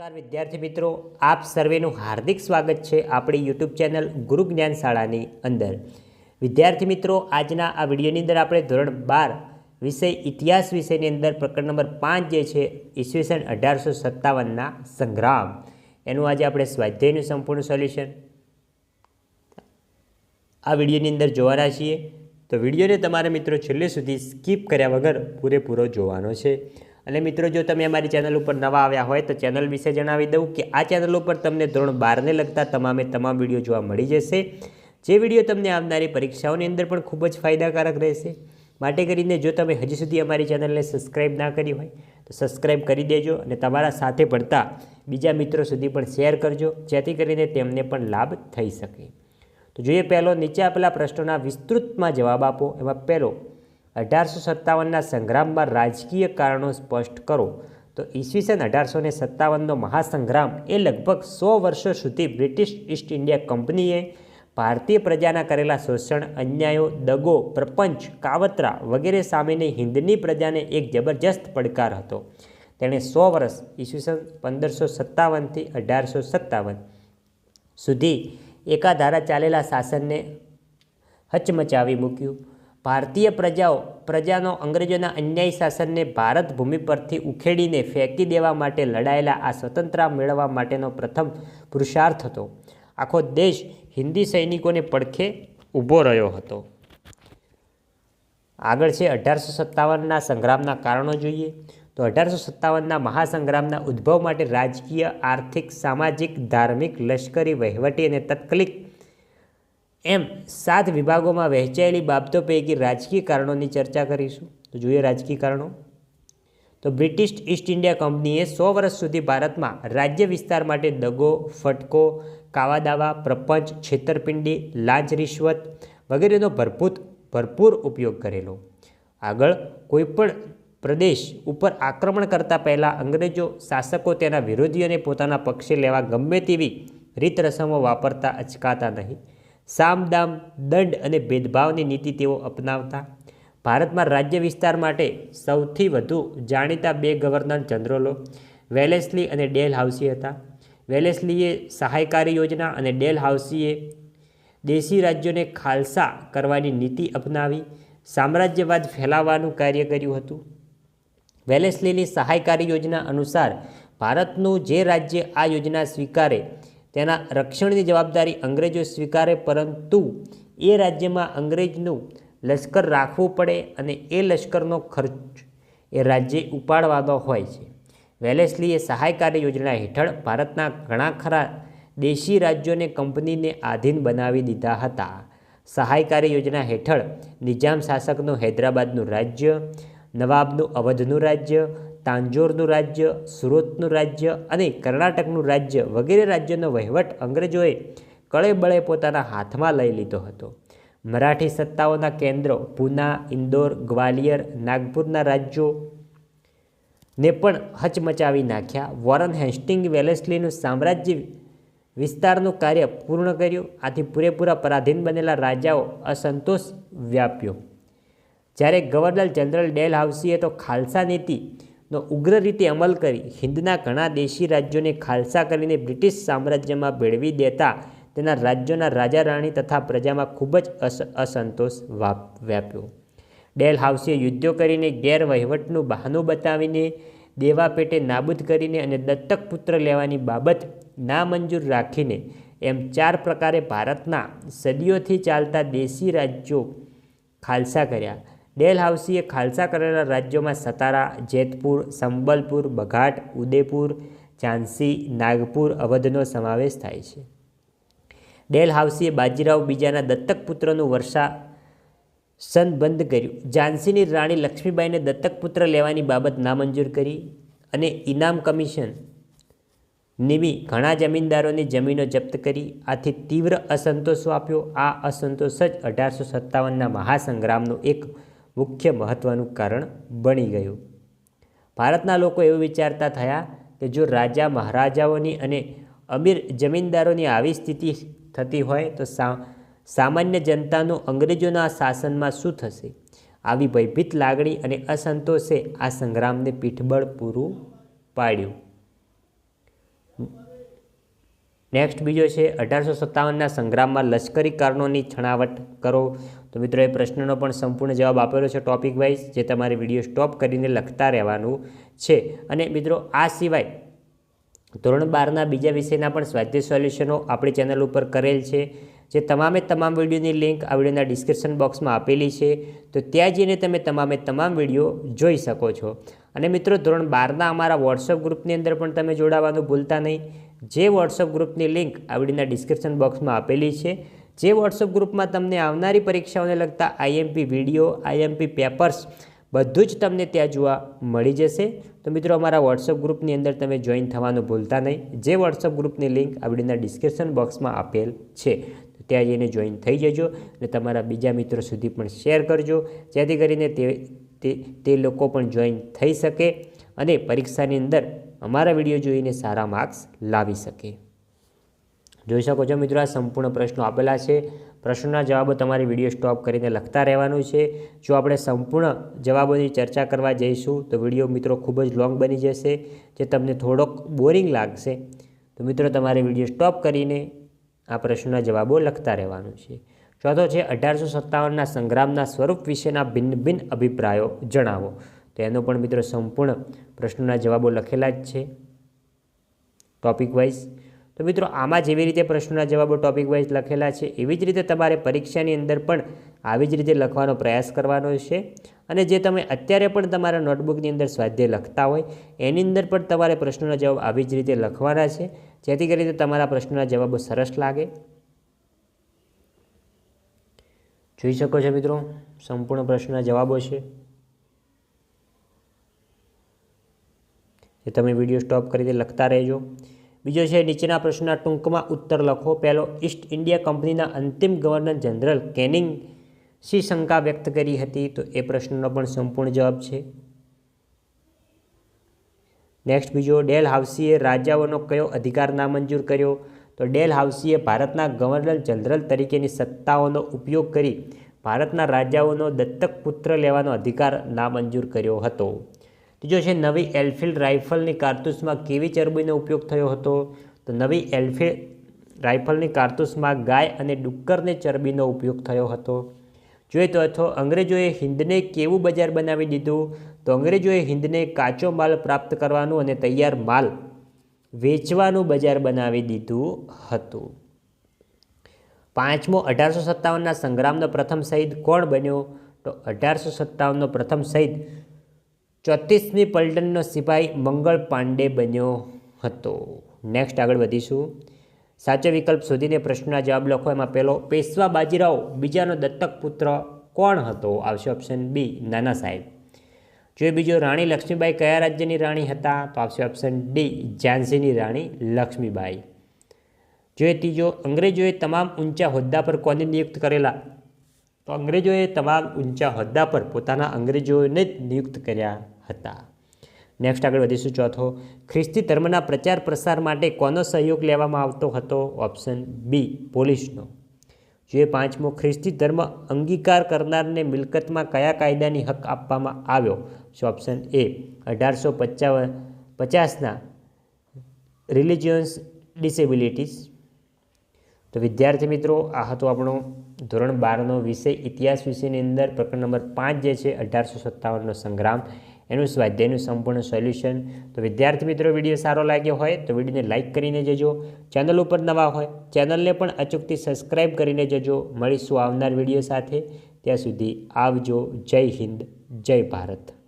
નમસ્કાર વિદ્યાર્થી મિત્રો, આપ સર્વેનું હાર્દિક સ્વાગત છે આપણી યુટ્યુબ ચેનલ ગુરુ જ્ઞાન શાળાની અંદર. વિદ્યાર્થી મિત્રો, આજના આ વિડીયોની અંદર આપણે ધોરણ બાર વિષય ઇતિહાસ વિષયની અંદર પ્રકરણ નંબર પાંચ જે છે, ઈસવીસન અઢારસો સત્તાવનના સંગ્રામ. એનું આજે આપણે સ્વાધ્યાયનું સંપૂર્ણ સોલ્યુશન. આ વિડીયોની અંદર જોવાના છીએ. તો વિડીયોને તમારા મિત્રો છેલ્લે સુધી સ્કીપ કર્યા વગર પૂરેપૂરો જોવાનો છે. અને મિત્રો, જો તમે અમારી ચેનલ ઉપર નવા આવ્યા હોય તો ચેનલ વિશે જણાવી દઉં કે આ ચેનલ ઉપર તમને ધોરણ બારને લગતા તમામે તમામ વીડિયો જોવા મળી જશે. જે વીડિયો તમને આવનારી પરીક્ષાઓની અંદર પણ ખૂબ જ ફાયદાકારક રહેશે. માટે કરીને જો તમે હજી સુધી અમારી ચેનલને સબસ્ક્રાઈબ ના કરી હોય, તો સબસ્ક્રાઈબ કરી દેજો અને તમારા સાથે ભણતા બીજા મિત્રો સુધી પણ શેર કરજો, જેથી કરીને તેમને પણ લાભ થઈ શકે. તો જોઈએ પહેલો નીચે આપેલા પ્રશ્નોના વિસ્તૃતમાં જવાબ આપો. એમાં પહેલો અઢારસો સત્તાવનના સંગ્રામમાં રાજકીય કારણો સ્પષ્ટ કરો. તો ઈસવીસન અઢારસો ને સત્તાવનનો મહાસંગ્રામ એ લગભગ સો વર્ષો સુધી બ્રિટિશ ઈસ્ટ ઇન્ડિયા કંપનીએ ભારતીય પ્રજાના કરેલા શોષણ, અન્યાયો, દગો, પ્રપંચ, કાવતરા વગેરે સામેની હિન્દની પ્રજાને એક જબરજસ્ત પડકાર હતો. તેણે સો વર્ષ ઈસવીસન પંદરસો સત્તાવનથી અઢારસો સત્તાવન સુધી એકાધારા ચાલેલા શાસનને હચમચાવી મૂક્યું. ભારતીય પ્રજાઓ પ્રજાનો અંગ્રેજોના અન્યાયી શાસનને ભારત ભૂમિ પરથી ઉખેડીને ફેંકી દેવા માટે લડાયેલા આ સ્વતંત્રતા મેળવવા માટેનો પ્રથમ પુરુષાર્થ હતો. આખો દેશ હિન્દી સૈનિકોને પડખે ઊભો રહ્યો હતો. આગળ છે અઢારસો સત્તાવનના સંગ્રામના કારણો જોઈએ. તો અઢારસો સત્તાવનના મહાસંગ્રામના ઉદ્ભવ માટે રાજકીય, આર્થિક, સામાજિક, ધાર્મિક, લશ્કરી વહીવટી અને તત્કાલિક એમ સાત વિભાગોમાં વહેંચાયેલી બાબતો પૈકી રાજકીય કારણોની ચર્ચા કરીશું. તો જોઈએ રાજકીય કારણો. તો બ્રિટિશ ઈસ્ટ ઇન્ડિયા કંપનીએ સો વર્ષ સુધી ભારતમાં રાજ્ય વિસ્તાર માટે દગો, ફટકો કાવાદાવા પ્રપંચ, છેતરપિંડી, લાંચ રિશ્વત વગેરેનો ભરપૂત, ભરપૂર ઉપયોગ કરેલો. આગળ કોઈપણ પ્રદેશ ઉપર આક્રમણ કરતાં પહેલાં અંગ્રેજો શાસકો તેના વિરોધીઓને પોતાના પક્ષે લેવા ગમે તેવી રીત રસમો વાપરતા અચકાતા નહીં. સામદામ, દંડ અને ભેદભાવની નીતિ તેઓ અપનાવતા. ભારતમાં રાજ્ય વિસ્તાર માટે સૌથી વધુ જાણીતા બે ગવર્નર જનરલો વેલેસ્લી અને ડેલ હાઉસી હતા. વેલેસ્લીએ સહાયકારી યોજના અને ડેલ હાઉસીએ દેશી રાજ્યોને ખાલસા કરવાની નીતિ અપનાવી, સામ્રાજ્યવાદ ફેલાવવાનું કાર્ય કર્યું હતું. વેલેસ્લીની સહાયકારી યોજના અનુસાર ભારતનું જે રાજ્ય આ યોજના સ્વીકારે તેના રક્ષણની જવાબદારી અંગ્રેજો સ્વીકારે, પરંતુ એ રાજ્યમાં અંગ્રેજનું લશ્કર રાખવું પડે અને એ લશ્કરનો ખર્ચ એ રાજ્ય ઉપાડવાનો હોય છે. વેલેસ્લીએ સહાયકારી યોજના હેઠળ ભારતના ઘણા ખરા દેશી રાજ્યોને કંપનીને આધીન બનાવી દીધા હતા. સહાયકારી યોજના હેઠળ નિજામ શાસકનું હૈદરાબાદનું રાજ્ય, નવાબનું અવધનું રાજ્ય તાંજોરનું રાજ્ય, સુરતનું રાજ્ય અને કર્ણાટકનું રાજ્ય વગેરે રાજ્યોનો વહીવટ અંગ્રેજોએ કળેબળે પોતાના હાથમાં લઈ લીધો હતો. મરાઠી સત્તાઓના કેન્દ્રો પૂના, ઇન્દોર, ગ્વાલિયર, નાગપુરના રાજ્યો ને પણ હચમચાવી નાખ્યા. વોરન હેસ્ટિંગ વેલેસ્લીનું સામ્રાજ્ય વિસ્તારનું કાર્ય પૂર્ણ કર્યું. આથી પૂરેપૂરા પરાધીન બનેલા રાજાઓ અસંતોષ વ્યાપ્યો. જ્યારે ગવર્નર જનરલ ડેલ હાઉસીએ તો ખાલસા નીતિનો ઉગ્ર રીતે અમલ કરી હિન્દના ઘણા દેશી રાજ્યોને ખાલસા કરીને બ્રિટિશ સામ્રાજ્યમાં ભેળવી દેતા તેના રાજ્યોના રાજા રાણી તથા પ્રજામાં ખૂબ જ અસ, અસંતોષ વ્યાપ્યો. ડેલ હાઉસે યુદ્ધો કરીને ગેરવહીવટનું બહાનું બતાવીને દેવા પેટે નાબૂદ કરીને અને દત્તક પુત્ર લેવાની બાબત નામંજૂર રાખીને એમ ચાર પ્રકારે ભારતના સદીઓથી ચાલતા દેશી રાજ્યો ખાલસા કર્યા. ડેલ હાઉસીએ ખાલસા કરેલા રાજ્યોમાં સતારા, જેતપુર, સંબલપુર, બઘાટ, ઉદેપુર, ઝાંસી, નાગપુર અવધનો સમાવેશ થાય છે. ડેલહાઉસીએ બાજીરાવ બીજાના દત્તક પુત્રનું વર્ષા સન બંધ કર્યું. ઝાંસીની રાણી લક્ષ્મીબાઈને દત્તક પુત્ર લેવાની બાબત નામંજૂર કરી અને ઇનામ કમિશન નિમી ઘણા જમીનદારોની જમીનો જપ્ત કરી. આથી તીવ્ર અસંતોષ આપ્યો. આ અસંતોષ જ અઢારસો સત્તાવનના મહાસંગ્રામનું એક મુખ્ય મહત્ત્વનું કારણ બની ગયું. ભારતના લોકો એવું વિચારતા થયા કે જો રાજા મહારાજાઓની અને અમીર જમીનદારોની આવી સ્થિતિ થતી હોય તો સામાન્ય જનતાનું અંગ્રેજોના શાસનમાં શું થશે? આવી ભયભીત લાગણી અને અસંતોષે આ સંગ્રામને પીઠબળ પૂરું પાડ્યું. નેક્સ્ટ બીજો છે, અઢારસો સત્તાવનના સંગ્રામમાં લશ્કરી કારણોની છણાવટ કરો. તો મિત્રો, એ પ્રશ્નનો પણ સંપૂર્ણ જવાબ આપેલો છે ટોપિક વાઇઝ જે તમારે વીડિયો સ્ટોપ કરીને લખતા રહેવાનું છે. અને મિત્રો, આ સિવાય ધોરણ બારના બીજા વિષયના પણ સ્વાધ્યાય સોલ્યુશનો આપણી ચેનલ ઉપર કરેલ છે, જે તમામે તમામ વિડીયોની લિંક આ વિડીયોના ડિસ્ક્રિપ્શન બોક્સમાં આપેલી છે. તો ત્યાં જઈને તમે તમામે તમામ વીડિયો જોઈ શકો છો. અને મિત્રો, ધોરણ બારના અમારા વોટ્સઅપ ગ્રુપની અંદર પણ તમે જોડાવાનું ભૂલતા નહીં. જે વોટ્સઅપ ગ્રુપની લિંક આ વિડીયોના ડિસ્ક્રિપ્શન બોક્સમાં આપેલી છે, જે વોટ્સઅપ ગ્રુપમાં તમને આવનારી પરીક્ષાઓને લગતા આઈએમપી વીડિયો આઈએમપી પેપર્સ બધું જ તમને ત્યાં જોવા મળી જશે. તો મિત્રો, અમારા વોટ્સઅપ ગ્રુપની અંદર તમે જોઈન થવાનું ભૂલતા નહીં. જે વોટ્સઅપ ગ્રુપની લિંક આ વિડીયોના ડિસ્ક્રિપ્શન બોક્સમાં આપેલ છે ત્યાં જઈને જોઈન થઈ જજો અને તમારા બીજા મિત્રો સુધી પણ શેર કરજો. જેથી કરીને તે તે લોકો પણ જોઈન થઈ શકે અને પરીક્ષાની અંદર અમારા વીડિયો જોઈને સારા માર્ક્સ લાવી શકે. જોઈ શકો છો મિત્રો, આ સંપૂર્ણ પ્રશ્નો આપેલા છે. પ્રશ્નોના જવાબો તમારે વીડિયો સ્ટોપ કરીને લખતા રહેવાનું છે. જો આપણે સંપૂર્ણ જવાબોની ચર્ચા કરવા જઈશું, તો વીડિયો મિત્રો ખૂબ જ લોંગ બની જશે, જે તમને થોડોક બોરિંગ લાગશે. તો મિત્રો, તમારે વીડિયો સ્ટોપ કરીને આ પ્રશ્નોના જવાબો લખતા રહેવાનું છે. ચોથો છે, અઢારસો સત્તાવનના સંગ્રામના સ્વરૂપ વિશેના ભિન્ન ભિન્ન અભિપ્રાયો જણાવો. તો એનો પણ મિત્રો સંપૂર્ણ પ્રશ્નોના જવાબો લખેલા જ છે ટોપિક વાઇઝ તો મિત્રો આમાં જેવી રીતે પ્રશ્નોના જવાબો ટોપિક વાઇઝ લખેલા છે, એવી જ રીતે તમારે પરીક્ષાની અંદર પણ આવી જ રીતે લખવાનો પ્રયાસ કરવાનો છે. અને જે તમે અત્યારે પણ તમારા નોટબુકની અંદર સ્વાધ્યાય લખતા હોય, એની અંદર પણ તમારે પ્રશ્નોના જવાબ આવી જ રીતે લખવાના છે. જેથી કરીને તમારા પ્રશ્નોના જવાબો સરસ લાગે. જોઈ શકો છો મિત્રો, સંપૂર્ણ પ્રશ્નના જવાબો છે. જે તમે વીડિયો સ્ટોપ કરીને લખતા રહેજો. બીજો છે, નીચેના પ્રશ્નના ટૂંકમાં ઉત્તર લખો. પહેલો ઈસ્ટ ઇન્ડિયા કંપનીના અંતિમ ગવર્નર જનરલ કેનિંગ શી શંકા વ્યક્ત કરી હતી? તો એ પ્રશ્નનો પણ સંપૂર્ણ જવાબ છે. નેક્સ્ટ બીજો, ડેલ હાઉસીએ રાજાઓનો કયો અધિકાર નામંજૂર કર્યો? તો ડેલ હાઉસીએ ભારતના ગવર્નર જનરલ તરીકેની સત્તાઓનો ઉપયોગ કરી ભારતના રાજાઓનો દત્તક પુત્ર લેવાનો અધિકાર નામંજૂર કર્યો હતો. ત્રીજો છે, નવી એલફિલ્ડ રાઇફલની કારતૂસમાં કેવી ચરબીનો ઉપયોગ થયો હતો? તો નવી એલફિલ્ડ રાઇફલની કારતૂસમાં ગાય અને ડુક્કરની ચરબીનો ઉપયોગ થયો હતો. જોઈએ તો અથવા અંગ્રેજોએ હિન્દને કેવું બજાર બનાવી દીધું? તો અંગ્રેજોએ હિન્દને કાચો માલ પ્રાપ્ત કરવાનું અને તૈયાર માલ વેચવાનું બજાર બનાવી દીધું હતું. પાંચમો, અઢારસો સત્તાવનના સંગ્રામનો પ્રથમ શહીદ કોણ બન્યો? તો અઢારસો સત્તાવનનો પ્રથમ શહીદ ચોત્રીસમી પલટનનો સિપાઈ મંગળ પાંડે બન્યો હતો. નેક્સ્ટ આગળ વધીશું. સાચો વિકલ્પ શોધીને પ્રશ્નના જવાબ લખો. એમાં પહેલો, પેશવા બાજીરાવ બીજાનો દત્તક પુત્ર કોણ હતો? આવશે ઓપ્શન બી નાના સાહેબ. જો બીજો રાણી લક્ષ્મીબાઈ કયા રાજ્યની રાણી હતા? તો આવશે ઓપ્શન ડી ઝાંસીની રાણી લક્ષ્મીબાઈ. જોઈએ ત્રીજો, અંગ્રેજોએ તમામ ઊંચા હોદ્દા પર કોને નિયુક્ત કરેલા? તો અંગ્રેજોએ તમામ ઊંચા હોદ્દા પર પોતાના અંગ્રેજોને જ નિયુક્ત કર્યા હતા. નેક્સ્ટ આગળ વધીશું ચોથો. ખ્રિસ્તી ધર્મના પ્રચાર પ્રસાર માટે કોનો સહયોગ લેવામાં આવતો હતો? ઓપ્શન બી પોલીસનો. જે પાંચમો. ખ્રિસ્તી ધર્મ અંગીકાર કરનારને મિલકતમાં કયા કાયદાની હક આપવામાં આવ્યો? છે ઓપ્શન એ અઢારસો પચાવન પચાસના રિલિજિયન્સ ડિસેબિલિટીઝ તો વિદ્યાર્થી મિત્રો, આ હતો આપણો ધોરણ બારનો વિષય ઇતિહાસ વિષયની અંદર. પ્રકરણ નંબર પાંચ જે છે, અઢારસો સત્તાવનનો સંગ્રામ. એનું સ્વાધ્યાયનું સંપૂર્ણ સોલ્યુશન. તો વિદ્યાર્થી મિત્રો, વીડિયો સારો લાગ્યો હોય તો વિડીયોને લાઇક કરીને જજો. ચેનલ ઉપર નવા હોય, ચેનલને પણ અચૂકથી સબસ્ક્રાઈબ કરીને જજો. મળીશું આવનાર વીડિયો સાથે. ત્યાં સુધી આવજો. જય હિન્દ, જય ભારત.